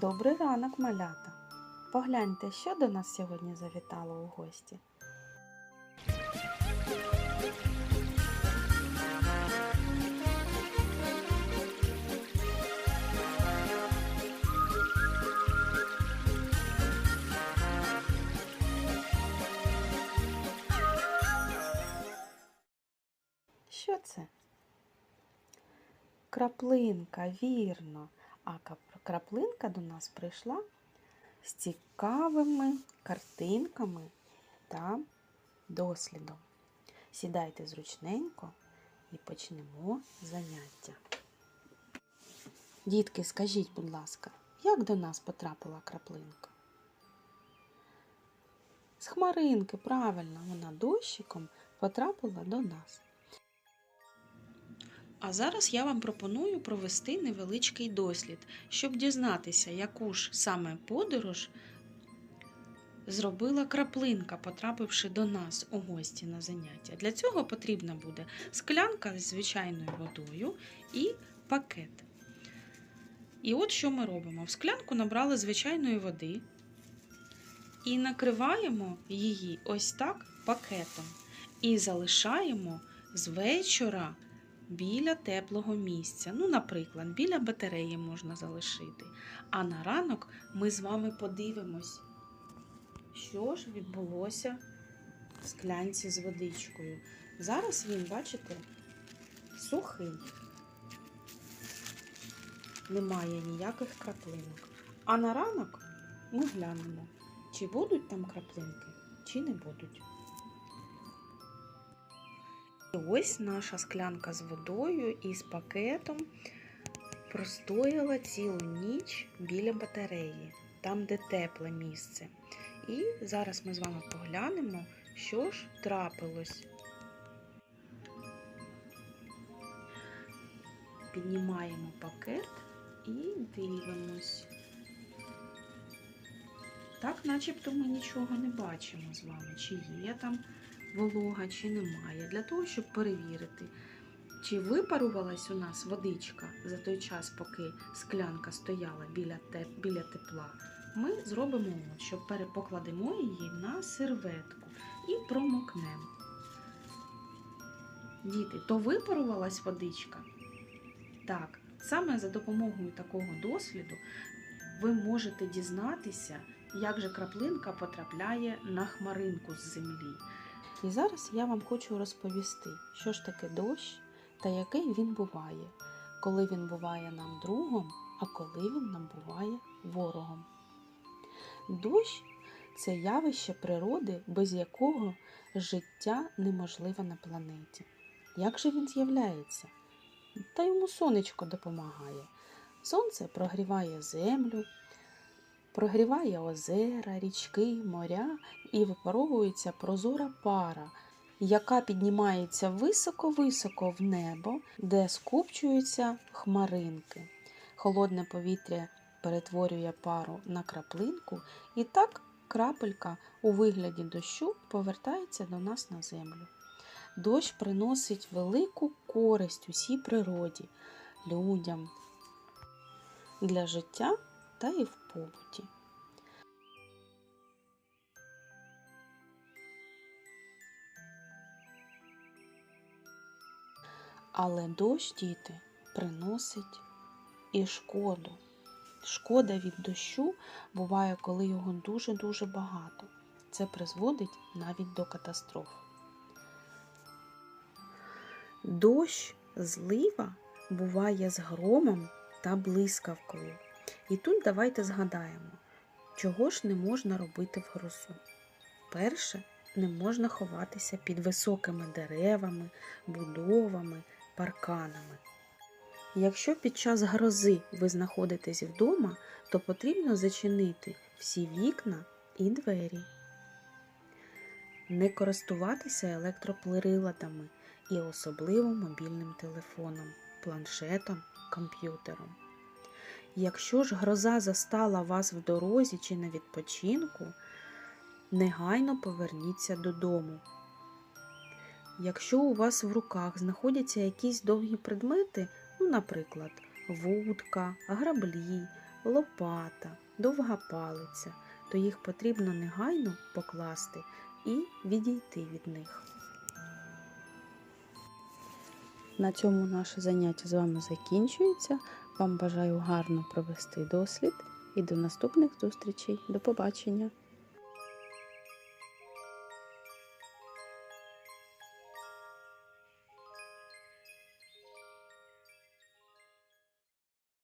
Добрий ранок, малята. Погляньте, що до нас сьогодні завітало у гості. Що це? Краплинка, вірно. А краплинка до нас прийшла з цікавими картинками та дослідом. Сідайте зручненько і почнемо заняття. Дітки, скажіть, будь ласка, як до нас потрапила краплинка? З хмаринки, правильно, вона дощиком потрапила до нас. А зараз я вам пропоную провести невеличкий дослід, щоб дізнатися, яку ж саме подорож зробила краплинка, потрапивши до нас у гості на заняття. Для цього потрібна буде склянка з звичайною водою і пакет. І от що ми робимо: в склянку набрали звичайної води і накриваємо її ось так пакетом. І залишаємо з вечора біля теплого місця. Ну, наприклад, біля батареї можна залишити. А на ранок ми з вами подивимось, що ж відбулося в склянці з водичкою. Зараз він, бачите, сухий. Немає ніяких краплинок. А на ранок ми глянемо, чи будуть там краплинки, чи не будуть. І ось наша склянка з водою і з пакетом простояла цілу ніч біля батареї, там, де тепле місце. І зараз ми з вами поглянемо, що ж трапилось. Піднімаємо пакет і дивимось. Так, начебто ми нічого не бачимо з вами, чи є там волога чи немає, для того, щоб перевірити, чи випарувалась у нас водичка за той час, поки склянка стояла біля, біля тепла. Ми зробимо, що перепокладемо її на серветку і промокнемо. Діти, то випарувалась водичка? Так, саме за допомогою такого досліду ви можете дізнатися, як же краплинка потрапляє на хмаринку з землі. І зараз я вам хочу розповісти, що ж таке дощ та який він буває, коли він буває нам другом, а коли він нам буває ворогом. Дощ це явище природи, без якого життя неможливе на планеті. Як же він з'являється? Та йому сонечко допомагає. Сонце прогріває землю, прогріває озера, річки, моря і випаровується прозора пара, яка піднімається високо-високо в небо, де скупчуються хмаринки. Холодне повітря перетворює пару на краплинку, і так крапелька у вигляді дощу повертається до нас на землю. Дощ приносить велику користь усій природі, людям для життя та і в побуті. Але дощ, діти, приносить і шкоду. Шкода від дощу буває, коли його дуже-дуже багато. Це призводить навіть до катастроф. Дощ, злива буває з громом та блискавкою. І тут давайте згадаємо, чого ж не можна робити в грозу. Перше, не можна ховатися під високими деревами, будовами, парканами. Якщо під час грози ви знаходитесь вдома, то потрібно зачинити всі вікна і двері. Не користуватися електроприладами і особливо мобільним телефоном, планшетом, комп'ютером. Якщо ж гроза застала вас в дорозі чи на відпочинку, негайно поверніться додому. Якщо у вас в руках знаходяться якісь довгі предмети, ну, наприклад, вудка, граблі лопата, довга палиця, то їх потрібно негайно покласти і відійти від них. На цьому наше заняття з вами закінчується. Вам бажаю гарно провести дослід і до наступних зустрічей. До побачення!